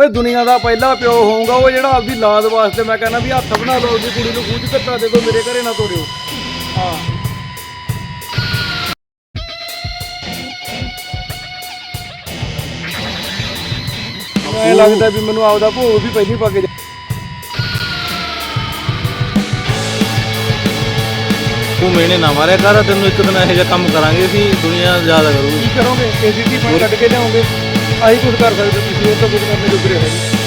ਓਏ ਦੁਨੀਆ ਦਾ ਪਹਿਲਾ ਪਿਓ ਹੋਊਗਾ ਉਹ ਜਿਹੜਾ ਆਪਦੀ ਲਾਦ ਵਾਸਤੇ ਮੈਂ ਕਹਿੰਦਾ ਵੀ ਹੱਥ ਬਣਾ ਲਓ ਉਹਦੀ ਕੁੜੀ ਨੂੰ ਖੂਜ ਕੱਟਾ ਦੇ ਦਿਓ ਮੇਰੇ ਘਰੇ ਨਾ ਤੋਰਿਓ। ਹਾਂ। ਐ ਲੱਗਦਾ ਵੀ ਮੈਨੂੰ ਆਪਦਾ ਭੋਗ ਵੀ ਪਹਿਲੀ ਪਾ ਕੇ ਜਾ- ਤੂੰ ਮੇਨੇ ਨਾ ਮਾਰਿਆ ਕਰ ਤੈਨੂੰ ਇੱਕ ਦਿਨ ਇਹੋ ਜਿਹਾ ਕੰਮ ਕਰਾਂਗੇ ਅਸੀਂ ਦੁਨੀਆ ਯਾਦ ਕਰੂਗੀ। ਕੀ ਕਰੋਗੇ? ਏਸੀਟੀ ਪਰ ਕੱਢ ਕੇ ਲਿਆਓਗੇ। ਆਹੀ ਕੁਝ ਕਰ ਸਕਦੇ ਤੁਸੀਂ ਉਹ ਤਾਂ ਕੁਝ ਕਰਨੇ ਜੋਗਰੇ ਹੈ ਨਹੀਂ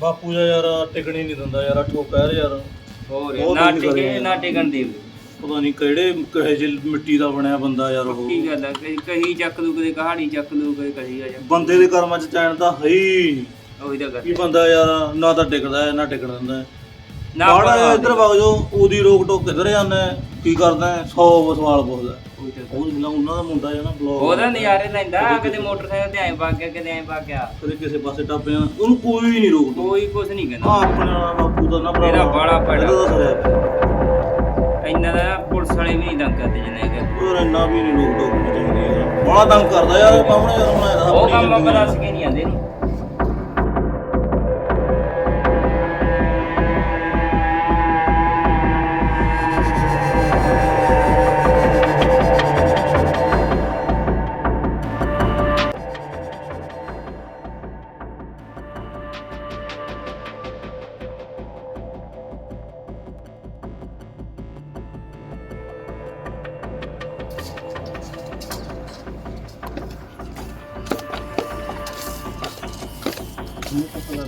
ਬਾਪੂ ਦਾ ਯਾਰ ਟਿਕਣੀ ਨਹੀਂ ਦਿੰਦਾ ਯਾਰ ਠੋਕਰ ਯਾਰ। ਹੋਰ ਬਹੁਤ ਨਾ ਟਿਕੇ। ਨਾ ਟਿਕਣ ਦੇ। ਪਤਾ ਨਹੀਂ ਕਿਹੜੇ ਕਹੇ ਜਿਹੀ ਮਿੱਟੀ ਦਾ ਬਣਿਆ ਬੰਦਾ ਯਾਰ ਉਹ। ਕੀ ਗੱਲ ਆ ਕਹੀ ਕਹੀ ਚੱਕ ਦੂ ਕਦੇ ਕਹਾੜੀ ਚੱਕ ਦੂ ਕਦੇ ਕਹੀ ਆ ਜਾ। ਬੰਦੇ ਦੇ ਕਰਮਾਂ 'ਚ ਚੈਨ ਤਾਂ ਹੈ ਹੀ। ਨਹੀਂ ਉਹੀ ਤਾਂ ਕੀ ਬੰਦਾ ਯਾਰ ਨਾ ਤਾਂ ਟਿਕਦਾ ਹੈ ਨਾ ਟਿਕਣ ਦਿੰਦਾ। ਹੈ ਨਾ ਬਾੜਾ ਇੱਧਰ ਵਗ ਜਾਓ ਉਹਦੀ ਰੋਕ ਟੋਕ ਕਿੱਧਰ ਜਾਂਦਾ ਹੈ? ਕੀ ਕਰਦਾ 100 ਸਵਾਲ ਪੁੱਛਦਾ। ਉਹੀ ਜਿਹੜਾ ਉਹਨਾਂ ਦਾ ਮੁੰਡਾ ਨਾ ਬਲੌਗ ਉਹਦਾ ਨਜ਼ਾਰੇ ਲੈਂਦਾ ਕਦੇ ਮੋਟਰਸਾਈਕਲ ਤੇ ਐਂ ਵਗ ਗਿਆ ਕਦੇ ਐਂ ਵਗ ਗਿਆ। ਕਦੇ ਕਿਸੇ ਪਾਸੇ ਟੱਪ ਜਾਣਾ। ਉਹਨੂੰ ਕੋਈ ਨਹੀਂ ਰੋਕਦਾ ਕੋਈ ਕੁਝ ਨਹੀਂ ਆ ਕਹਿੰਦਾ ਆਪਣੇ ਵਾਲਾ ਬਾਪੂ ਦਾ ਨਾ ਭਰਾ ਇਹਦਾ ਬਾੜਾ ਪੈੜਾ। ਇੰਨਾ ਦਾ ਪੁਲਿਸ ਵਾਲੇ ਵੀ ਨਹੀਂ ਦੰਗ ਕਰਦੇ ਜਿੰਨਾ ਕਿ ਹੋਰ ਇੰਨਾ ਵੀ ਨਹੀਂ ਰੋਕ ਟੋਕ ਚਾਹੀਦੀ ਬੜਾ ਤੰਗ ਕਰਦਾ ਯਾਰ ਕੰਮ ਯਾਰ ਇਹਦਾ ਉਹ ਆਪਣੀ ਕੰਮ ਆਪਾਂ ਦੱਸ ਕੇ ਨਹੀਂ ਆਂਦੇ ਨੂੰ ਪਤਾ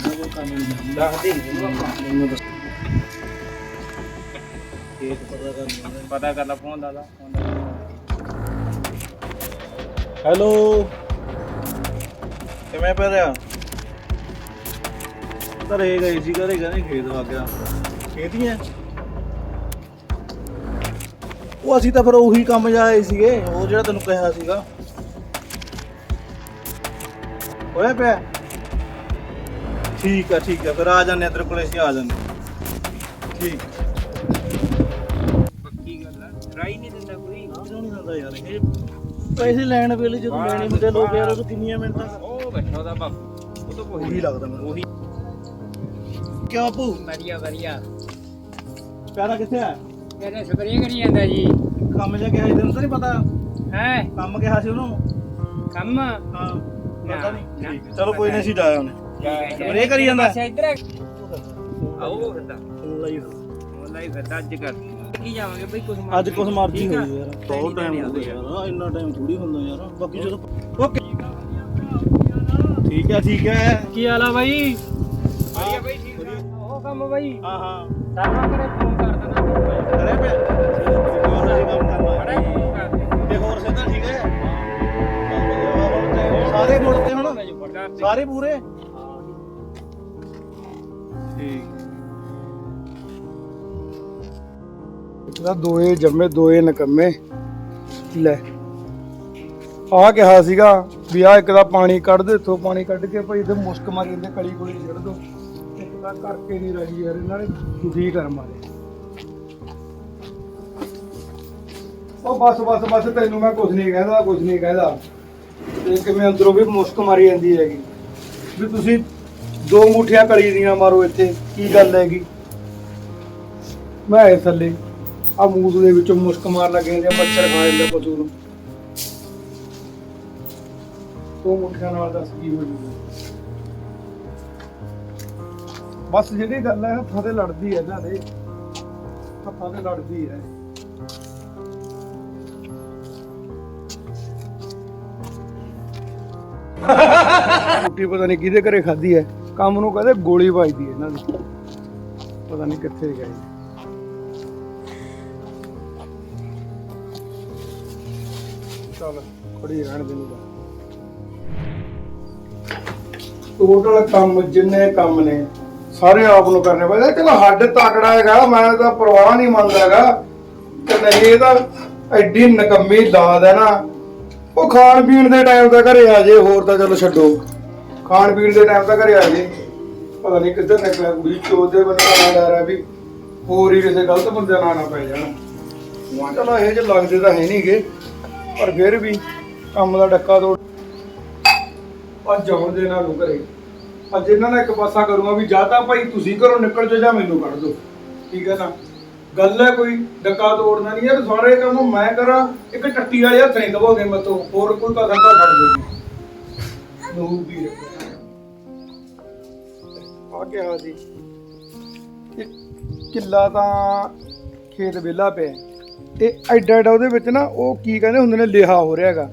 ਕਰਨੀ ਪਤਾ ਕਰ ਲਾ ਫੋਨ ਦਾ ਫੋਨ ਦਾ। ਹੈਲੋ। ਕਿਵੇਂ ਪੈ ਰਿਹਾ ਘਰੇ ਗਈ ਸੀ ਘਰੇ ਕਹਿੰਦੇ ਖੇਤ ਵਗ ਗਿਆ। ਖੇਤ ਹੀ ਹੈ ਉਹ ਅਸੀਂ ਤਾਂ ਫਿਰ ਉਹੀ ਕੰਮ ਜਾਏ ਸੀਗੇ ਉਹ ਜਿਹੜਾ ਤੈਨੂੰ ਕਿਹਾ ਸੀਗਾ। ਹੋਇਆ ਪਿਆ? ਠੀਕ ਆ ਠੀਕ ਆ ਫਿਰ ਆ ਜਾਂਦੇ ਆ ਤੇਰੇ ਕੋਲੇ ਅਸੀਂ ਆ ਜਾਂਦੇ। ਠੀਕ। ਪੱਕੀ ਗੱਲ ਆ ਟਰਾਈ ਨਹੀਂ ਦਿੰਦਾ ਕੋਈ। ਕਿਉਂ ਨਹੀਂ ਦਿੰਦਾ ਯਾਰ? ਇਹ ਪੈਸੇ ਲੈਣ ਵੇਲੇ ਜਦੋਂ ਲੈਣੇ ਹੁੰਦੇ ਲੋਕ ਯਾਰ ਉਹ ਕਿੰਨੀਆਂ ਮਿੰਟਾਂ? ਉਹ ਬੈਠਾ ਉਹਦਾ ਬਾਪੂ ਉਹ ਤਾਂ ਉਹੀ ਲੱਗਦਾ ਮੈਨੂੰ। ਉਹੀ ਕਿਉਂ ਆਪੂ ਵਧੀਆ ਵਧੀਆ। ਪਿਆਰਾ ਕਿੱਥੇ ਆ? ਕਹਿੰਦੇ ਸਪਰੇਅ ਕਰੀ ਜਾਂਦਾ ਜੀ। ਕੰਮ ਜਾ ਕੇ ਆਏ ਤੈਨੂੰ ਤਾਂ ਨਹੀਂ ਪਤਾ? ਹੈ? ਕੰਮ ਕਿਹਾ ਸੀ ਉਹਨੂੰ? ਕੰਮ? ਹਾਂ ਪਤਾ ਨਹੀਂ। ਠੀਕ ਚਲੋ ਕੋਈ ਨਹੀਂ ਅਸੀਂ ਜਾਇਆ ਉਹਨੇ ਕਰੀ ਜਾਂਦਾ? ਇੱਧਰ ਆਓ ਫਿਰਦਾ। ਉਹਦਾ ਹੀ ਫਿਰਦਾ। ਅੱਜ ਕਰ ਕੀ ਜਾਵਾਂਗੇ ਬਈ ਕੁਝ ਅੱਜ ਮਰਜ਼ੀ? ਹੋਈ ਯਾਰ। ਬਹੁਤ ਟਾਈਮ ਹੋ ਗਿਆ ਯਾਰ। ਇੰਨਾ ਟਾਈਮ ਥੋੜੀ ਹੁੰਦਾ ਯਾਰ। ਬਾਕੀ ਜਦੋਂ ਓਕੇ। ਠੀਕ ਹੈ ਠੀਕ ਹੈ। ਕੀ ਹਾਲ ਆ ਬਾਈ? ਵਧੀਆ ਬਾਈ ਠੀਕ ਆ ਉਹ ਕੰਮ ਬਾਈ? ਹਾਂ ਹਾਂ। ਸਰਵਾ ਕਰੇ ਫੋਨ ਕਰ ਦੇਣਾ। ਕਰੇ ਪਿਆ ਹੋਰ ਅਸੀਂ ਕੰਮ ਕਰਨਾ। ਬੜਾ ਹੈ ਫੋਨ ਕਰ ਦੇ। ਤੇ ਹੋਰ ਸਿੱਧਾ ਠੀਕ ਹੈ। ਸਾਰੇ ਮੁੜਦੇ ਹੁਣ? ਸਾਰੇ ਪੂਰੇ? ਠੀਕ। ਇਹਦਾ ਦੋਏ ਜੰਮੇ, ਦੋਏ ਨਕੰਮੇ। ਲੈ। ਆ ਕਿਹਾ ਸੀਗਾ ਵੀ ਆ ਇੱਕ ਦਾ ਪਾਣੀ ਕੱਢ ਦੇ, ਇੱਥੋਂ ਪਾਣੀ ਕੱਢ ਕੇ ਭਾਈ ਤੇ ਮੁਸਕ ਮਾਰੀ ਜਾਂਦੇ, ਕਲੀ ਕੋਲੀ ਛੱਡ ਦੋ। ਇੱਕ ਤਾਂ ਕਰਕੇ ਨਹੀਂ ਰਹੀ ਯਾਰ, ਇਹਨਾਂ ਨੇ ਦੁਖੀ ਕਰ ਮਾਰੇ ਉਹ ਬਸ ਬਸ ਬਸ, ਤੈਨੂੰ ਮੈਂ ਕੁਝ ਨਹੀਂ ਕਹਿੰਦਾ ਕੁਝ ਨਹੀਂ ਕਹਿੰਦਾ। ਤੇ ਕਿਵੇਂ ਅੰਦਰੋਂ ਵੀ ਮੁਸਕ ਮਾਰੀ ਜਾਂਦੀ ਹੈਗੀ। ਵੀ ਤੁਸੀਂ ਦੋ ਮੁੱਠੀਆਂ ਕਲੀ ਦੀਆਂ ਮਾਰੋ ਇੱਥੇ, ਕੀ ਗੱਲ ਹੈਗੀ? ਮੈਂ ਆਏ ਥੱਲੇ ਆ ਮੂਦ ਦੇ ਵਿੱਚੋਂ ਮੁਸਕ ਮਾਰ ਲੱਗੇ ਜਾਂ ਮੱਛਰ ਖਾ ਜਾਂਦਾ ਪਸ਼ੂ ਨੂੰ। ਦੋ ਮੁੱਠਿਆਂ ਨਾਲ ਦੱਸ ਕੀ ਹੋ ਜੂਗਾ ਬਸ ਜਿਹੜੀ ਗੱਲ ਹੈ, ਹੱਥਾਂ ਤੇ ਲੜਦੀ ਹੈ ਇਹਨਾਂ ਦੇ। ਹੱਥਾਂ ਤੇ ਲੜਦੀ ਹੈ। ਰੋਟੀ ਪਤਾ ਨਹੀਂ ਕਿਹਦੇ ਘਰੇ ਖਾਧੀ ਹੈ। ਕੰਮ ਨੂੰ ਕਹਿੰਦੇ ਗੋਲੀ ਵੱਜਦੀ ਹੈ ਇਹਨਾਂ ਦੀ। ਪਤਾ ਨਹੀਂ ਕਿੱਥੇ ਗਏ ਚੱਲ, ਖੜੀ ਰਹਿਣ ਦੇ ਨੂੰ ਟੋਟਲ ਕੰਮ ਜਿੰਨੇ ਕੰਮ ਨੇ, ਸਾਰੇ ਆਪ ਨੂੰ ਕਰਨੇ ਪੈਂਦੇ। ਚਲੋ ਹੱਡ ਤਕੜਾ ਹੈਗਾ, ਮੈਂ ਤਾਂ ਪਰਵਾਹ ਨਹੀਂ ਮੰਨਦਾ ਹੈਗਾ। ਤੇ ਨਹੀਂ ਇਹ ਤਾਂ ਐਡੀ ਨਕੰਮੀ ਦਾਦ ਹੈ ਨਾ। ਉਹ ਖਾਣ ਪੀਣ ਦੇ ਟਾਈਮ ਤੇ ਘਰੇ ਆ ਜੇ, ਹੋਰ ਤਾਂ ਚਲੋ ਛੱਡੋ। ਖਾਣ ਪੀਣ ਦੇ ਟਾਈਮ ਤਾਂ ਘਰੇ ਆ ਜੇ ਪਤਾ ਨਹੀਂ ਕਿੱਧਰ ਨਿਕਲਿਆ ਕੁੜੀ ਚੋਦ ਦੇ ਬੰਦਾ ਨਾ ਡਰ ਹੈ ਵੀ ਹੋਰ ਹੀ ਕਿਸੇ ਗਲਤ ਬੰਦੇ ਨਾਲ ਨਾ ਪੈ ਜਾਣ। ਉਹ ਚਲੋ ਇਹ ਜੇ ਲੱਗਦੇ ਤਾਂ ਹੈ ਨਹੀਂਗੇ ਪਰ ਫਿਰ ਵੀ ਕੰਮ ਦਾ ਡੱਕਾ ਤੋੜ ਅੱਜ ਆਉਣ ਦੇ ਨਾਲ ਘਰੇ। ਅੱਜ ਇਹਨਾਂ ਦਾ ਇੱਕ ਪਾਸਾ ਕਰੂੰਗਾ ਵੀ ਜਾਂ ਤਾਂ ਭਾਈ ਤੁਸੀਂ ਘਰੋਂ ਨਿਕਲ ਜਾਓ ਜਾਂ ਮੈਨੂੰ ਕੱਢ ਦਿਓ। ਠੀਕ ਹੈ ਨਾ? ਗੱਲ ਹੈ ਕੋਈ ਡੱਕਾ ਤੋੜਨਾ ਨਹੀਂ ਯਾਰ ਸਾਰੇ ਕੰਮ ਮੈਂ ਕਰਾਂ, ਇੱਕ ਟੱਟੀ ਵਾਲੇ ਹੱਥ ਨਹੀਂ ਦਬਾਉਂਦੇ ਮਤੋਂ ਹੋਰ ਕੋਈ ਕਸਰ ਤਾਂ ਛੱਡ ਦੇ ਨੂੰ ਵੀ ਆ ਗਿਆ ਸੀ ਇੱਕ ਕਿੱਲਾ ਤਾਂ ਖੇਤ ਵਿਹਲਾ ਪਿਆ। ਤੇ ਐਡਾ ਐਡਾ ਉਹਦੇ ਵਿੱਚ ਨਾ ਉਹ ਕੀ ਕਹਿੰਦੇ ਹੁੰਦੇ ਨੇ, ਲਿਹਾ ਹੋ ਰਿਹਾ ਹੈਗਾ।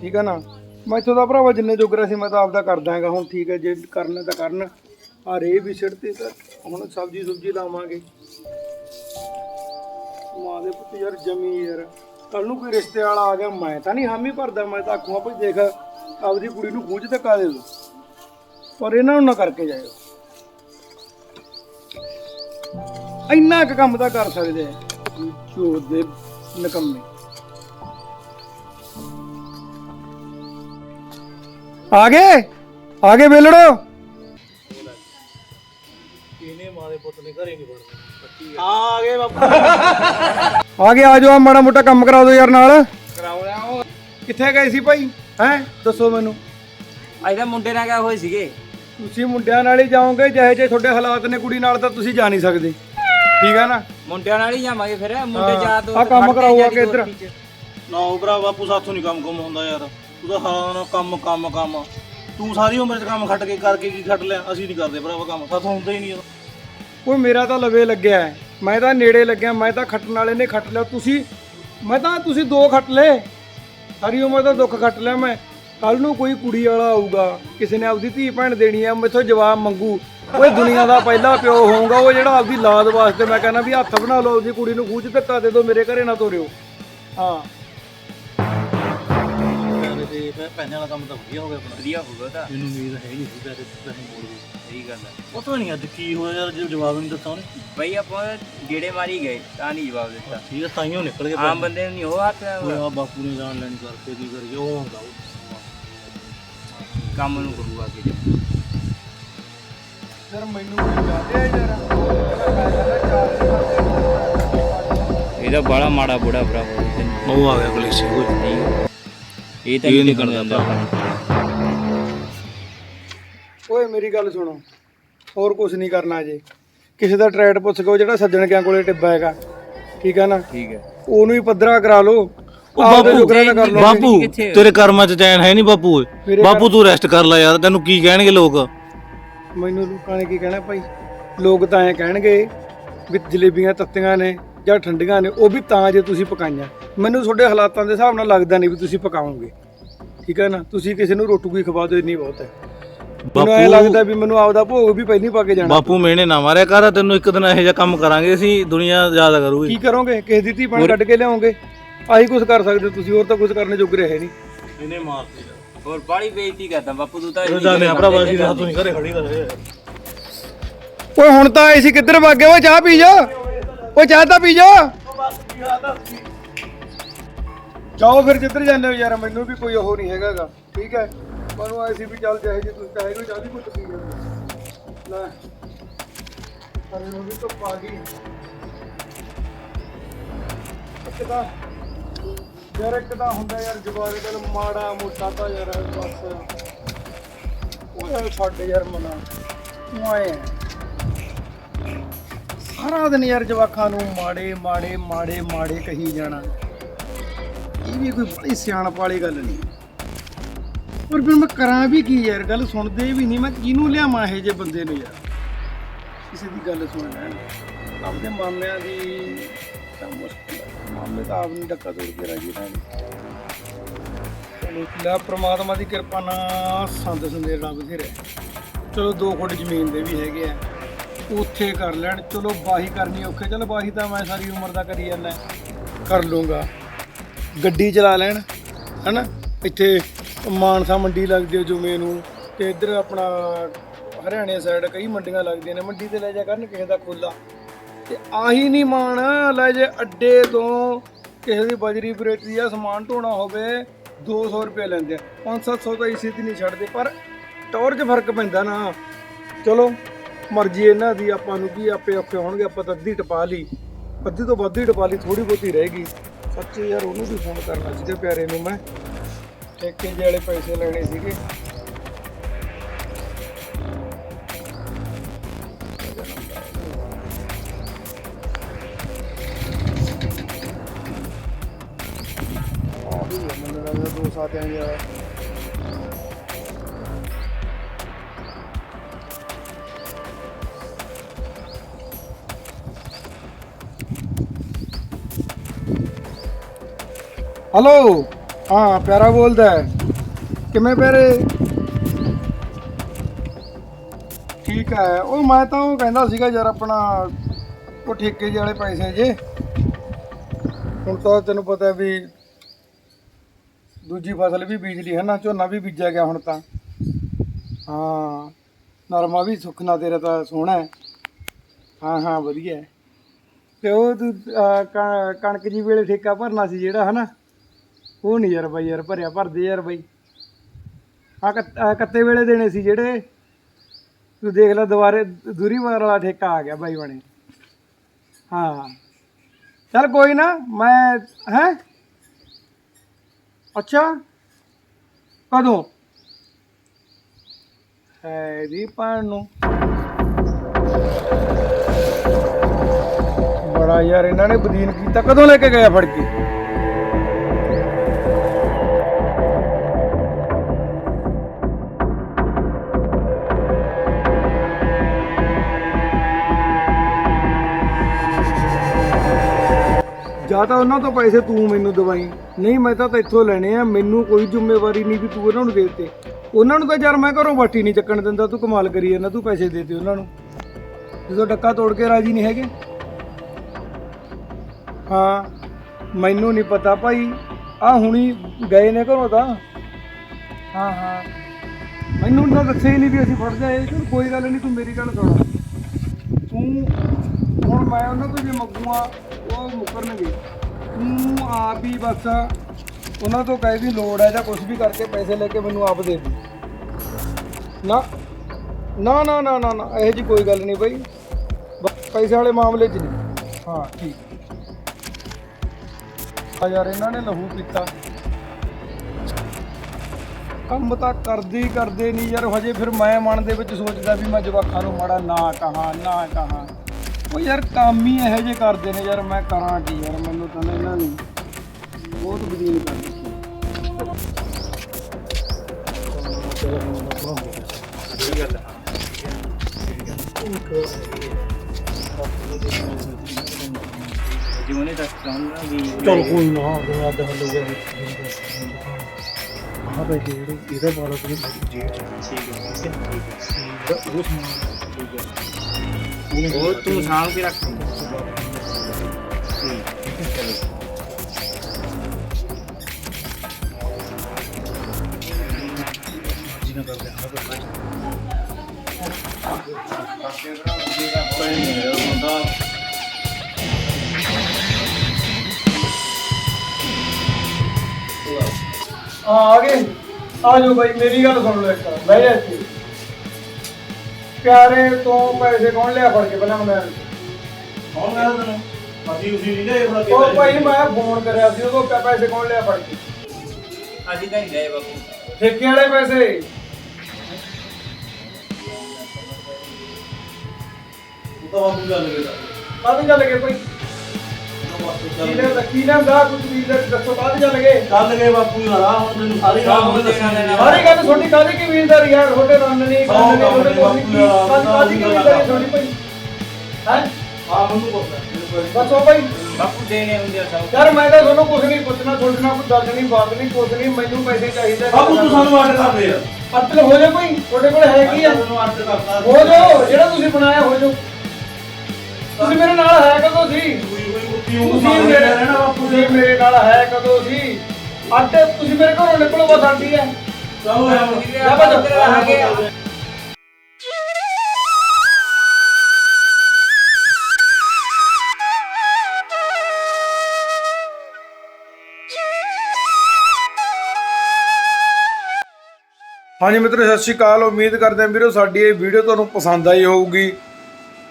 ਠੀਕ ਹੈ ਨਾ? ਮੈਂ ਇੱਥੋਂ ਦਾ ਭਰਾਵਾ ਜਿੰਨੇ ਜੋਗਰਾ ਸੀ, ਮੈਂ ਤਾਂ ਆਪਦਾ ਕਰਦਾ ਹੈਗਾ। ਹੁਣ ਠੀਕ ਹੈ, ਜੇ ਕਰਨਾ ਤਾਂ ਕਰਨ। ਆ ਰੇ ਵੀ ਸਿੱਟਤੇ ਤਾਂ ਹੁਣ ਸਬਜ਼ੀ ਸੁਬਜੀ ਲਾਵਾਂਗੇ। ਮਾਂ ਦੇ ਪੁੱਤ ਯਾਰ, ਜਮੀ ਯਾਰ। ਕੱਲ ਨੂੰ ਕੋਈ ਰਿਸ਼ਤੇ ਵਾਲਾ ਆ ਗਿਆ, ਮੈਂ ਤਾਂ ਨਹੀਂ ਹਾਮੀ ਭਰਦਾ। ਮੈਂ ਤਾਂ ਆਖੂਆਂ ਭਈ ਦੇਖ, ਆਪਦੀ ਕੁੜੀ ਨੂੰ ਖੂੰਜ ਧੱਕਾ ਦੇ ਦੋ। ਪਰ ਇਹਨਾਂ ਨੂੰ ਨਾ ਕਰਕੇ ਜਾਇਓ। ਇੰਨਾ ਕੁ ਕੰਮ ਤਾਂ ਕਰ ਸਕਦੇ ਆ। ਚੋਰ ਦੇ ਨਕੰਮੇ। ਆ ਗਏ? ਆ ਗਏ ਬੇਲੜੋ? ਇਹਨੇ ਮਾਰੇ ਪੁੱਤ ਨੇ ਘਰੇ ਨਹੀਂ ਵੜਨਾ। ਹਾਂ ਆ ਗਏ ਬਾਪੂ ਆ ਗਏ ਆ ਜਾਓ ਮਾੜਾ ਮੋਟਾ ਕੰਮ ਕਰਾ ਦਿਓ ਯਾਰ ਨਾਲ। ਕਰਾਉਣਾ ਉਹ ਕਿੱਥੇ ਗਏ ਸੀ ਭਾਈ? ਹੈ? ਦੱਸੋ ਮੈਨੂੰ। ਅੱਜ ਤਾਂ ਮੁੰਡੇ ਨਾਲ ਗਏ ਹੋਏ ਸੀਗੇ। ਤੁਸੀਂ ਮੁੰਡਿਆਂ ਨਾਲ ਹੀ ਜਾਓਗੇ ਜਿਹੇ ਜਿਹੇ ਤੁਹਾਡੇ ਹਾਲਾਤ ਨੇ ਕੁੜੀ ਨਾਲ ਤਾਂ ਤੁਸੀਂ ਜਾ ਨਹੀਂ ਸਕਦੇ। ਠੀਕ ਹੈ ਨਾ? ਮੁੰਡਿਆਂ ਨਾਲ ਹੀ ਜਾਵਾਂਗੇ ਫਿਰ ਮੁੰਡੇ ਜਾ ਦੋ ਆਹ ਕੰਮ ਕਰਾਓ ਆ ਕੇ ਇੱਧਰ ਨਾ ਉਹ ਭਰਾ ਬਾਪੂ ਸਾਥੋਂ ਨਹੀਂ ਕੰਮ ਕੰਮ ਹੁੰਦਾ ਯਾਰ। ਤੂੰ ਤਾਂ ਹਾਂ ਨਾ ਕੰਮ ਕੰਮ ਕੰਮ। ਤੂੰ ਸਾਰੀ ਉਮਰ ਚ ਕੰਮ ਖੱਟ ਕੇ ਕਰਕੇ ਕੀ ਖੱਟ ਲਿਆ? ਅਸੀਂ ਨਹੀਂ ਕਰਦੇ ਭਰਾਵਾ ਕੰਮ। ਸਾਥੋਂ ਹੁੰਦਾ ਹੀ ਨਹੀਂ ਕੋਈ ਮੇਰਾ ਤਾਂ ਲਵੇ ਲੱਗਿਆ। ਮੈਂ ਤਾਂ ਨੇੜੇ ਲੱਗਿਆ ਮੈਂ ਤਾਂ ਖੱਟਣ ਵਾਲੇ ਨੇ ਖੱਟ ਲਿਆ। ਤੁਸੀਂ ਮੈਂ ਤਾਂ ਤੁਸੀਂ ਦੋ ਖੱਟ ਲਏ। ਸਾਰੀ ਉਮਰ ਦਾ ਦੁੱਖ ਖੱਟ ਲਿਆ ਮੈਂ। ਕੱਲ ਨੂੰ ਕੋਈ ਕੁੜੀ ਵਾਲਾ ਆਊਗਾ ਕਿਸੇ ਨੇ ਆਪਦੀ ਧੀ ਭੈਣ ਦੇਣੀ ਆ ਮੈਥੋਂ ਜਵਾਬ ਮੰਗੂ। ਓਏ ਦੁਨੀਆ ਦਾ ਪਹਿਲਾ ਪਿਓ ਹੋਊਗਾ ਉਹ ਜਿਹੜਾ ਆਪਦੀ ਲਾਦ ਵਾਸਤੇ ਮੈਂ ਕਹਿੰਦਾ ਵੀ ਹੱਥ ਬਣਾ ਲਓ ਆਪਦੀ ਕੁੜੀ ਨੂੰ ਖੂਜ ਧੱਕਾ ਦੇ ਦਿਓ ਮੇਰੇ ਘਰੇ ਨਾ ਤੋਰਿਓ। ਹਾਂ। ਤੇ ਪੈਸੇ ਵਾਲਾ ਕੰਮ ਤਾਂ ਵਧੀਆ ਹੋ ਗਿਆ ਵਧੀਆ ਹੋਊਗਾ ਤਾਂ ਮੈਨੂੰ ਉਮੀਦ ਹੈ ਨਹੀਂ ਸੀ ਪੈਸੇ ਪੈਸੇ ਮੋੜ ਸਹੀ ਗੱਲ ਹੈ। ਪਤਾ ਨਹੀਂ ਅੱਜ ਕੀ ਹੋਇਆ ਯਾਰ ਜੇ ਜਵਾਬ ਨਹੀਂ ਦਿੱਤਾ ਉਹਨੇ। ਬਈ ਆਪਾਂ ਗੇੜੇ ਮਾਰੀ ਗਏ ਤਾਂ ਨਹੀਂ ਜਵਾਬ ਦਿੱਤਾ। ਠੀਕ ਹੈ ਤਾਈਓ ਨਿਕਲ ਗਏ ਆਮ ਬੰਦੇ ਨੂੰ ਨਹੀਂ ਉਹ ਹੱਥ ਓਏ ਆ ਬਾਪੂ ਨੇ ਜਾਣ ਲੈਣ ਕਰਕੇ ਕੀ ਕਰਕੇ ਉਹ ਹੁੰਦਾ ਉਹ। ਕੰਮ ਨੂੰ ਕਰੂਗਾ ਕਿ ਜੋ ਯਾਰ ਮੈਨੂੰ ਕੋਈ ਜਾਦੇ ਯਾਰ। ਇਹਦਾ ਬੜਾ ਮਾੜਾ ਬੁੜਾ ਭਰਾ ਉਹ ਆ ਗਿਆ ਪੁਲਿਸ ਕੋਈ ਇਹ ਤਾਂ ਇਹ ਨਹੀਂ ਨਹੀਂ ਕਰ ਕਰਦਾ। ਦਿੰਦਾ ਓਏ ਮੇਰੀ ਗੱਲ ਸੁਣੋ। ਹੋਰ ਕੁਝ ਨਹੀਂ ਕਰਨਾ ਅਜੇ। ਕਿਸੇ ਦਾ ਟਰੈਡ ਪੁੱਛ ਕੇ ਉਹ ਜਿਹੜਾ ਸੱਜਣ ਕਿਆਂ ਕੋਲੇ ਟਿੱਬਾ ਹੈਗਾ। ਠੀਕ ਹੈ ਨਾ? ਠੀਕ ਹੈ। ਉਹਨੂੰ ਹੀ ਪੱਧਰਾ ਕਰਾ ਲਓ। ਬਾਪੂ ਬਾਪੂ? ਤੇਰੇ ਕਰਮਾਂ 'ਚ ਚੈਨ ਹੈ ਨਹੀਂ ਬਾਪੂ ਬਾਪੂ ਤੂੰ ਰੈਸਟ ਕਰ ਲੈ ਯਾਰ। ਤੈਨੂੰ ਕੀ ਕਹਿਣਗੇ ਲੋਕ? ਮੈਨੂੰ ਲੋਕਾਂ ਨੇ ਕੀ ਕਹਿਣਾ ਭਾਈ? ਲੋਕ ਤਾਂ ਐ ਕਹਿਣਗੇ ਵੀ ਜਲੇਬੀਆਂ ਤੱਤੀਆਂ ਨੇ ਜਾਂ ਠੰਡੀਆਂ ਨੇ ਉਹ ਵੀ ਤਾਂ ਜੇ ਤੁਸੀਂ ਪਕਾਈਆਂ। ਮੈਨੂੰ ਤੁਹਾਡੇ ਹਾਲਾਤਾਂ ਦੇ ਹਿਸਾਬ ਨਾਲ ਲੱਗਦਾ ਨਹੀਂ ਵੀ ਤੁਸੀਂ ਪਕਾਓਗੇ। ਠੀਕ ਹੈ ਨਾ? ਤੁਸੀਂ ਕਿਸੇ ਨੂੰ ਰੋਟੀ ਕੋਈ ਖਵਾ ਦਿਓ ਇੰਨੀ ਬਹੁਤ ਹੈ। ਮੈਨੂੰ ਐ ਲੱਗਦਾ ਵੀ ਮੈਨੂੰ ਆਪਦਾ ਭੋਗ ਵੀ ਪਹਿਲਾਂ ਪਾ ਕੇ ਜਾਣਾ। ਬਾਪੂ ਮੇਨੇ ਨਾ ਮਾਰਿਆ ਕਰ ਤੈਨੂੰ ਇੱਕ ਦਿਨ ਇਹੋ ਜਿਹਾ ਕੰਮ ਕਰਾਂਗੇ ਅਸੀਂ ਦੁਨੀਆ ਯਾਦ ਕਰੂਗੀ। ਕੀ ਕਰੋਗੇ? ਕਿਸੇ ਦੀ ਧੀ ਪਾਣ ਕੱਢ ਕੇ ਲਿਆਓਗੇ? ਆਹੀ ਕੁਝ ਕਰ ਸਕਦੇ ਹੋ ਤੁਸੀਂ ਹੋਰ ਤਾਂ ਕੁਝ ਕਰਨੇ ਜੋਗ ਰਹੇ ਨਹੀਂ। ਇਹਨੇ ਮਾਰਤੀ। ਹੋਰ ਬਾੜੀ ਬੇਇੱਜ਼ਤੀ ਕਰਦਾ ਬਾਪੂ ਤੂੰ ਤਾਂ ਆ ਭਰਾਵਾ ਅਸੀਂ ਹੱਥੋਂ ਨਹੀਂ ਘਰੇ ਖੜੀ ਕਰ ਰਹੇ ਓਏ ਹੁਣ ਤਾਂ ਆਏ ਸੀ ਕਿੱਧਰ ਭੱਗ ਗਏ? ਓਏ ਚਾਹ ਪੀ ਜਾ। ਓਏ ਚਾਹ ਤਾਂ ਪੀ ਜਾ। ਜਾਓ ਫਿਰ ਜਿੱਧਰ ਜਾਂਦੇ ਹੋ ਯਾਰ ਮੈਨੂੰ ਵੀ ਕੋਈ ਉਹ ਨਹੀਂ ਹੈਗਾਗਾ ਠੀਕ ਹੈ? ਮੈਨੂੰ ਆਏ ਸੀ ਵੀ ਚੱਲ ਜਾਏ ਜੇ ਤੁਸੀਂ ਚਾਹੇ ਕੋਈ ਚਾਹ ਦੀ ਕੁੱਟ ਪੀ ਜਾਂਦੇ ਲੈ ਅਰੇ ਉਹ ਵੀ ਤਾਂ ਪਾ ਗਈ। ਤਾਂ ਯਾਰ ਇੱਕ ਤਾਂ ਹੁੰਦਾ ਯਾਰ ਜਵਾਬ ਚੱਲ ਮਾੜਾ ਮੋਟਾ ਤਾਂ ਯਾਰ ਬਸ। ਓਏ ਛੱਡ ਯਾਰ ਮਨਾ। ਤੂੰ ਸਾਰਾ ਦਿਨ ਯਾਰ ਜਵਾਖਾਂ ਨੂੰ ਮਾੜੇ ਮਾੜੇ ਮਾੜੇ ਮਾੜੇ ਕਹੀ ਜਾਣਾ। ਇਹ ਵੀ ਕੋਈ ਬੜੀ ਸਿਆਣਪ ਵਾਲੀ ਗੱਲ ਨਹੀਂ। ਪਰ ਫਿਰ ਮੈਂ ਕਰਾਂ ਵੀ ਕੀ ਯਾਰ, ਗੱਲ ਸੁਣਦੇ ਵੀ ਨਹੀਂ। ਮੈਂ ਕਿਹਨੂੰ ਲਿਆਵਾਂ ਇਹ ਜੇ ਬੰਦੇ ਨੂੰ ਯਾਰ? ਕਿਸੇ ਦੀ ਗੱਲ ਸੁਣ ਲੈਣ। ਆਪਣੇ ਮਾਮਿਆਂ ਦੀ ਤਾਂ ਮੁਸ਼ਕਿਲ ਹੈ ਤਾਂ ਆਪ ਨੂੰ ਡੱਕਾ ਤੋੜ ਕੇ ਰਾਜੀ ਰਹਿਣ। ਚਲੋ ਲੈ, ਪ੍ਰਮਾਤਮਾ ਦੀ ਕਿਰਪਾ ਨਾਲ ਸੰਦ ਸੰਦੇ ਰੱਬ ਚਲੋ ਦੋ ਫੁੱਟ ਜ਼ਮੀਨ ਦੇ ਵੀ ਹੈਗੇ ਆ। ਉੱਥੇ ਕਰ ਲੈਣ। ਚਲੋ ਬਾਹੀ ਕਰਨੀ ਔਖੇ ਚਲੋ ਬਾਹੀ ਤਾਂ ਮੈਂ ਸਾਰੀ ਉਮਰ ਦਾ ਕਰੀ ਜਾਂਦਾ। ਕਰ ਲੂੰਗਾ। ਗੱਡੀ ਚਲਾ ਲੈਣ, ਹਨਾ? ਇੱਥੇ ਮਾਨਸਾ ਮੰਡੀ ਲੱਗਦੀ ਹੈ ਜੁਮੇ ਨੂੰ ਤੇ ਇੱਧਰ ਆਪਣਾ ਹਰਿਆਣੇ ਸਾਈਡ ਕਈ ਮੰਡੀਆਂ ਲੱਗਦੀਆਂ ਨੇ। ਮੰਡੀ ਤੇ ਲੈ ਜਾ ਕਰਨ, ਕਿਸੇ ਦਾ ਖੋਲਾ ਤੇ ਆਹੀ ਨਹੀਂ ਮਾਣ, ਲੈ ਜੇ ਅੱਡੇ ਤੋਂ ਕਿਸੇ ਦੀ ਬਜਰੀ ਬਰੇਤੀ ਦਾ ਸਮਾਨ ਢੋਣਾ ਹੋਵੇ 200 ਰੁਪਏ ਲੈਂਦੇ ਆ। 5-700 ਤਾਂ ਇਸੇ ਦੀ ਨਹੀਂ ਛੱਡਦੇ, ਪਰ ਟੌਰ 'ਚ ਫ਼ਰਕ ਪੈਂਦਾ ਨਾ। ਚਲੋ, ਮਰਜ਼ੀ ਇਹਨਾਂ ਦੀ, ਆਪਾਂ ਨੂੰ ਕੀ ਆਪੇ ਆਪੇ ਹੋਣਗੇ, ਆਪਾਂ ਤਾਂ ਅੱਧੀ ਟਪਾ ਲਈ। ਅੱਧੀ ਤੋਂ ਵੱਧ ਹੀ ਟਪਾ ਲਈ ਥੋੜੀ ਬਹੁਤੀ ਰਹਿ ਗਈ। ਸੱਚੇ ਯਾਰ, ਉਹਨੂੰ ਵੀ ਫੋਨ ਕਰਨਾ ਸੀਗਾ ਪਿਆਰੇ ਨੂੰ ਮੈਂ। ਠੇਕੇ ਜਿਹੇ ਵਾਲੇ ਪੈਸੇ ਲੈਣੇ ਸੀਗੇ। ਲੱਗਦਾ ਦੋ ਸਾਥ ਹੈਲੋ ਹਾਂ, ਪਿਆਰਾ ਬੋਲਦਾ ਹੈ। ਕਿਵੇਂ ਪਿਆਰੇ? ਠੀਕ ਹੈ। ਉਹ ਮੈਂ ਤਾਂ ਉਹ ਕਹਿੰਦਾ ਸੀਗਾ ਯਾਰ ਆਪਣਾ ਉਹ ਠੇਕੇ ਜਿਹੇ ਵਾਲੇ ਪੈਸੇ ਜੇ। ਹੁਣ ਤਾਂ ਤੈਨੂੰ ਪਤਾ ਵੀ ਦੂਜੀ ਫਸਲ ਵੀ ਬੀਜ ਲਈ ਹੈ ਨਾ ਝੋਨਾ ਵੀ ਬੀਜਿਆ ਗਿਆ ਹੁਣ ਤਾਂ। ਹਾਂ ਨਰਮਾ ਵੀ ਸੁੱਖਣਾ ਤੇਰਾ ਤਾਂ ਸੋਹਣਾ ਹੈ। ਹਾਂ ਹਾਂ ਵਧੀਆ ਹੈ। ਤੇ ਉਹ ਤੂੰ ਅਹ, ਕ- ਕਣਕ ਜੀ ਵੇਲੇ ਠੇਕਾ ਭਰਨਾ ਸੀ ਜਿਹੜਾ ਹਨਾ? ਉਹ ਨਹੀਂ ਯਾਰ ਬਾਈ ਯਾਰ ਭਰਿਆ ਭਰਦੇ ਯਾਰ ਬਾਈ। ਆ ਕੱਤੇ ਵੇਲੇ ਦੇਣੇ ਸੀ ਜਿਹੜੇ। ਤੂੰ ਦੇਖ ਲੈ ਦੁਬਾਰੇ ਦੂਰੀ ਵਾਰ ਵਾਲਾ ਠੇਕਾ ਆ ਗਿਆ ਬਾਈ ਬਣੇ। ਹਾਂ। ਚੱਲ ਕੋਈ ਨਾ ਮੈਂ ਹੈ? ਅੱਛਾ। ਕਦੋਂ? ਹੈ ਦੀ ਪਾਣ ਨੂੰ। ਬੜਾ ਯਾਰ, ਇਹਨਾਂ ਨੇ ਬਦੀਨ ਕੀਤਾ। ਕਦੋਂ ਲੈ ਕੇ ਗਿਆ ਫੜ ਕੇ ਜਾਂ ਤਾਂ ਉਹਨਾਂ ਤੋਂ ਪੈਸੇ ਤੂੰ ਮੈਨੂੰ ਦਵਾਈ। ਨਹੀਂ, ਮੈਂ ਤਾਂ ਇੱਥੋਂ ਲੈਣੇ ਆ। ਮੈਨੂੰ ਕੋਈ ਜ਼ਿੰਮੇਵਾਰੀ ਨਹੀਂ ਵੀ ਤੂੰ ਉਹਨਾਂ ਨੂੰ ਦੇ ਦਿੱਤੇ। ਉਹਨਾਂ ਨੂੰ ਤਾਂ ਯਾਰ ਮੈਂ ਘਰੋਂ ਬਾਟੀ ਨਹੀਂ ਚੱਕਣ ਦਿੰਦਾ। ਤੂੰ ਕਮਾਲ ਕਰੀ ਜਾਂਦਾ, ਤੂੰ ਪੈਸੇ ਦੇਤੇ ਉਹਨਾਂ ਨੂੰ। ਜਦੋਂ ਡੱਕਾ ਤੋੜ ਕੇ ਰਾਜੀ ਨਹੀਂ ਹੈਗੇ। ਹਾਂ, ਮੈਨੂੰ ਨਹੀਂ ਪਤਾ ਭਾਈ। ਆ ਹੁਣੀ ਗਏ ਨੇ ਘਰੋਂ ਤਾਂ। ਹਾਂ ਹਾਂ। ਮੈਨੂੰ ਤਾਂ ਦੱਸਿਆ ਹੀ ਨਹੀਂ ਵੀ ਅਸੀਂ ਫੜ ਜਾਏ ਚਲ ਕੋਈ ਗੱਲ ਨਹੀਂ, ਤੂੰ ਮੇਰੀ ਗੱਲ ਸੁਣ। ਤੂੰ ਹੁਣ ਮੈਂ ਉਹਨਾਂ ਤੋਂ ਜੇ ਮੰਗੂਆ ਉਹ ਮੁਕਰਨਗੇ ਤੂੰ ਆਪ ਹੀ ਬਸ ਉਹਨਾਂ ਤੋਂ ਕਹੇ ਵੀ ਲੋੜ ਹੈ ਜਾਂ ਕੁਝ ਵੀ ਕਰਕੇ ਪੈਸੇ ਲੈ ਕੇ ਮੈਨੂੰ ਆਪ ਦੇ ਦੇ। ਨਾ ਨਾ ਨਾ ਨਾ ਨਾ ਨਾ, ਇਹੋ ਜੀ ਕੋਈ ਗੱਲ ਨਹੀਂ ਬਾਈ। ਪੈਸੇ ਵਾਲੇ ਮਾਮਲੇ 'ਚ ਨਹੀਂ। ਹਾਂ, ਠੀਕ। ਆ ਯਾਰ, ਇਹਨਾਂ ਨੇ ਲਹੂ ਪੀਤਾ। ਕੰਮ ਤਾਂ ਕਰਦੇ ਕਰਦੇ ਨਹੀਂ ਯਾਰ, ਹਜੇ ਫਿਰ ਮੈਂ ਮਨ ਦੇ ਵਿੱਚ ਸੋਚਦਾ ਵੀ ਮੈਂ ਜਵਾਖਾਂ ਨੂੰ ਮਾੜਾ ਨਾ ਕਹਾ ਨਾ ਕਹਾ। ਉਹ ਯਾਰ ਕੰਮ ਹੀ ਇਹੋ ਜਿਹੇ ਕਰਦੇ ਨੇ ਯਾਰ ਮੈਂ ਕਰਾਂ ਕੀ ਯਾਰ ਮੈਨੂੰ ਤਾਂ ਨਾ ਇਹਨਾਂ ਨੇ ਬਹੁਤ ਬਦੀਨ ਕਰ ਦਿੱਤੀ। ਜਿਉਂ ਨੇ ਦੱਸ ਚਾਹੁੰਦਾ ਵੀ ਚਲ ਕੋਈ ਨਾ ਉਹ ਅੱਧ ਹੱਲੂਗਾ ਆਹ ਬਈ ਜਿਹੜੇ ਇਹਦਾ ਬਾਰੇ ਕੋਈ ਜੀ ਠੀਕ ਹੈ। ਉਹ ਤੂੰ ਸਾਂਭ ਕੇ ਰੱਖ। ਆ ਗਏ। ਆ ਜਾਓ ਬਾਈ, ਮੇਰੀ ਗੱਲ ਸੁਣ ਲਓ ਇੱਕ ਬਹਿ ਜਾ ਇੱਥੇ। ਪਿਆਰੇ ਤੋਂ ਪੈਸੇ ਕੌਣ ਲਿਆ ਫੜ ਕੇ ਪਹਿਲਾਂ ਮੈਂ? ਕੌਣ ਕਹਿੰਦਾ ਤੈਨੂੰ? ਅਸੀਂ ਉਸੇ ਨਹੀਂ ਲੈ ਫੜਾ ਉਹ ਭਾਈ ਮੈਂ ਫੋਨ ਕਰਿਆ ਸੀ ਉਦੋਂ ਪੈ- ਪੈਸੇ ਕੌਣ ਲਿਆ ਫੜ ਕੇ? ਅਸੀਂ ਤਾਂ ਨਹੀਂ ਗਏ ਬਾਪੂ। ਠੇਕੇ ਵਾਲੇ ਪੈਸੇ? ਤੂੰ ਤਾਂ ਬਾਪੂ ਗੱਲ ਕਰਦਾ ਕਾਹਦੇ ਚੱਲ ਗਏ ਭਾਈ? ਕੀ ਨੇ ਕੀ ਨੇ ਦਾ ਕੁਝ ਵੀ ਦੱਸੋ ਕਾਹਦੇ ਚੱਲ ਗਏ ਕੱਲ ਗਏ ਬਾਪੂ ਯਾਰ ਹੁਣ ਮੈਨੂੰ ਸਾਰੀ ਗੱਲ ਕੰਮ ਦੱਸਣੀ ਦੇਣਾ ਸਾਰੀ ਗੱਲ ਤੁਹਾਡੀ ਕਾਹਦੀ ਕੀ ਵੀਰਦਾਰੀ ਯਾਰ ਤੁਹਾਡੇ ਰੰਨ ਨਹੀਂ ਸੌ ਨਹੀਂ ਤੁਹਾਡੇ ਕੋਲ ਕੀ ਕਾਹਦੀ ਕੀ ਵੀਰਦਾਰੀ ਤੁਹਾਡੀ ਭਾਈ ਹੈ ਆਹ ਮੈਨੂੰ ਪੁੱਛਦਾ ਦੱਸੋ ਭਾਈ ਬਾਪੂ ਦੇਣੇ ਹੁੰਦੇ ਆ ਸਭ ਯਾਰ ਮੈਂ ਤਾਂ ਤੁਹਾਨੂੰ ਕੁਝ ਨਹੀਂ ਪੁੱਛਣਾ ਤੁਹਾਡੇ ਨਾਲ ਕੋਈ ਗੱਲ ਨਹੀਂ ਬਾਤ ਨਹੀਂ ਕੁਝ ਨਹੀਂ ਮੈਨੂੰ ਪੈਸੇ ਚਾਹੀਦੇ ਬਾਪੂ ਤੂੰ ਸਾਨੂੰ ਆਰਡਰ ਕਰ ਦੇ ਅਤਲ ਹੋ ਜਾ ਭਾਈ ਤੁਹਾਡੇ ਕੋਲ ਹੈ ਕੀ ਆ ਤੈਨੂੰ ਆਰਡਰ ਕਰਦਾ ਹੋ ਜਾਓ ਜਿਹੜਾ ਤੁਸੀਂ ਬਣਾਇਆ ਹੋ ਜਾਓ ਤੁਸੀਂ ਮੇਰੇ ਨਾਲ ਹੈ ਕਦੋਂ ਸੀ ਕੋਈ ਕੋਈ ਕੁੱਤੀ ਨੂੰ ਤੁਸੀਂ ਮੇਰੇ ਰਹਿਣਾ ਬਾਪੂ ਤੁਸੀਂ ਮੇਰੇ ਨਾਲ ਹੈ ਕਦੋਂ ਸੀ? ਅੱਡੇ ਤੁਸੀਂ ਮੇਰੇ ਘਰੋਂ ਨਿਕਲੋ ਬਸ ਆਂਟੀ ਹੈ। ਚਲੋ ਯਾਰ ਜਾ ਭੱਜੋ। ਹਾਂਜੀ ਮਿੱਤਰੋ ਸਤਿ ਸ਼੍ਰੀ ਅਕਾਲ। ਉਮੀਦ ਕਰਦੇ ਹਾਂ ਵੀਰੋ ਸਾਡੀ ਇਹ ਵੀਡੀਓ ਤੁਹਾਨੂੰ ਪਸੰਦ ਆਈ ਹੋਊਗੀ।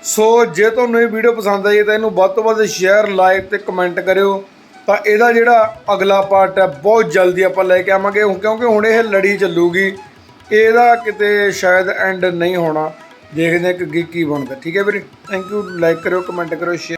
ਸੋ ਜੇ ਤੁਹਾਨੂੰ ਇਹ ਵੀਡੀਓ ਪਸੰਦ ਆਈ ਤਾਂ ਇਹਨੂੰ ਵੱਧ ਤੋਂ ਵੱਧ ਸ਼ੇਅਰ ਲਾਈਕ ਤੇ ਕਮੈਂਟ ਕਰਿਓ। ਤਾਂ ਇਹਦਾ ਜਿਹੜਾ ਅਗਲਾ ਪਾਰਟ ਹੈ, ਬਹੁਤ ਜਲਦੀ ਆਪਾਂ ਲੈ ਕੇ ਆਵਾਂਗੇ। ਕਿਉਂਕਿ ਹੁਣ ਇਹ ਲੜੀ ਚੱਲੂਗੀ, ਇਹਦਾ ਕਿਤੇ ਸ਼ਾਇਦ ਐਂਡ ਨਹੀਂ ਹੋਣਾ। ਦੇਖਦੇ ਹਾਂ ਕਿ ਅੱਗੇ ਕੀ ਬਣਦਾ। ਠੀਕ ਹੈ ਵੀਰੇ? ਥੈਂਕ ਯੂ ਲਾਈਕ ਕਰਿਓ ਕਮੈਂਟ ਕਰਿਓ, share